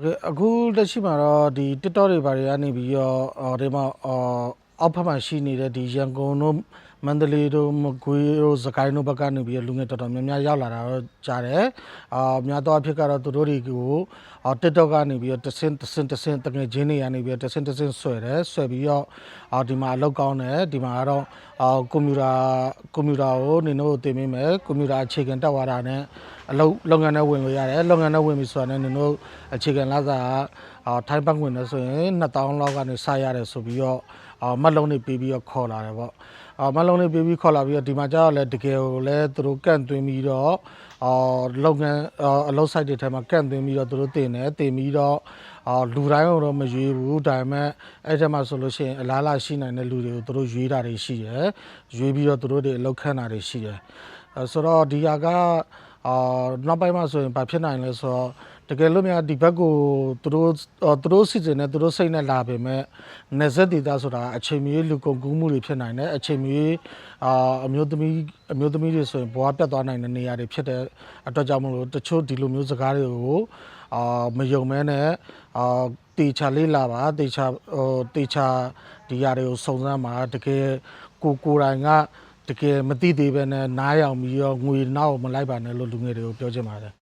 အခုလက်ရှိမှာတော့ဒီ TikTok တွေဘာတွေကနေပြီးတော့အော်ဒီမှာအော်အောက်ဖက်မှာရှိနေတဲ့ဒီရန်ကုန်တို့မန္တလေးတို့မကွေးတို့စကိုင်းတို့ဘက်ကနေပြီးတော့လူငယ်တော်တော်များများရောက်လာတာတော့ကြားတယ်။အာများသောအားဖြင့်ကတော့သူတို့တွေကိုအော် TikTok ကနေပြီးတော့တဆင်းတဆင်းတဆင်းတကယ်ချင်းတွေကနေပြီးတော့တဆင်းတဆင်းဆွဲတယ်ဆွဲပြီးတော့အော်ဒီမှာအလောက်ကောင်းတယ်ဒီမှာကတော့အော်ကွန်ပျူတာကွန်ပျူတာကိုနေတို့တင်ပေးမယ်ကွန်ပျူတာအခြေခံတက်သွားတာနဲ့ အလုပ်လုပ်ငန်းနဲ့ဝင်လို့ရတယ်လုပ်ငန်းနဲ့ဝင်ပြီဆိုတာနဲ့နေတို့အခြေခံလာစားအော်ထိုင်းဘက်ဝင်နေဆိုရင်2000လောက်ကနေစရတယ်ဆိုပြီးတော့အော်မတ်လုံးနေပြီးပြီးတော့ခေါ်လာတယ်ပေါ့အော်မတ်လုံးနေပြီးပြီးခေါ်လာပြီးတော့ဒီမှာကျတော့လည်းတကယ်ကိုလည်းသူတို့ကန့်သွင်းပြီးတော့အော်လုပ်ငန်းအော်အလုပ် site တွေထဲမှာကန့်သွင်းပြီးတော့သူတို့တင်တယ်တင်ပြီးတော့အော်လူတိုင်းကတော့မရွေးဘူးဒါပေမဲ့အဲ့ထဲမှာဆိုလို့ရှိရင်အလားအလာရှိနိုင်တဲ့လူတွေကိုသူတို့ရွေးတာတွေရှိတယ်ရွေးပြီးတော့သူတို့တွေအလုပ်ခန့်တာတွေရှိတယ်အဲဆိုတော့ဒီဟာက အာနောက်ပိုင်းမှာဆိုရင်ဘာဖြစ်နိုင်လဲဆိုတော့တကယ်လို့များဒီဘက်ကိုသူတို့အော်သူတို့စီစဉ်နဲ့သူတို့စိတ်နဲ့လာပေမဲ့နေဆက်ဒေတာဆိုတာအချိန်မီလူကုန်ကူးမှုတွေဖြစ်နိုင်တယ်အချိန်မီအာအမျိုးသမီးအမျိုးသမီးတွေဆိုရင်ဘဝပြတ်သွားနိုင်တဲ့နေရာတွေဖြစ်တဲ့အတွက်ကြောင့်မလို့တချို့ဒီလိုမျိုးစကားတွေကိုအာမယုံမဲနဲ့အာတေချာလေးလာပါတေချာဟိုတေချာဒီຢာတွေကိုစုံစမ်းပါတကယ်ကိုကိုယ်တိုင်က တကယ်မသိသေးပဲနဲ့နားယောင်ပြီးတော့ငွေနောက်မလိုက်ပါနဲ့လို့လူငယ်တွေကိုပြောချင်ပါတယ်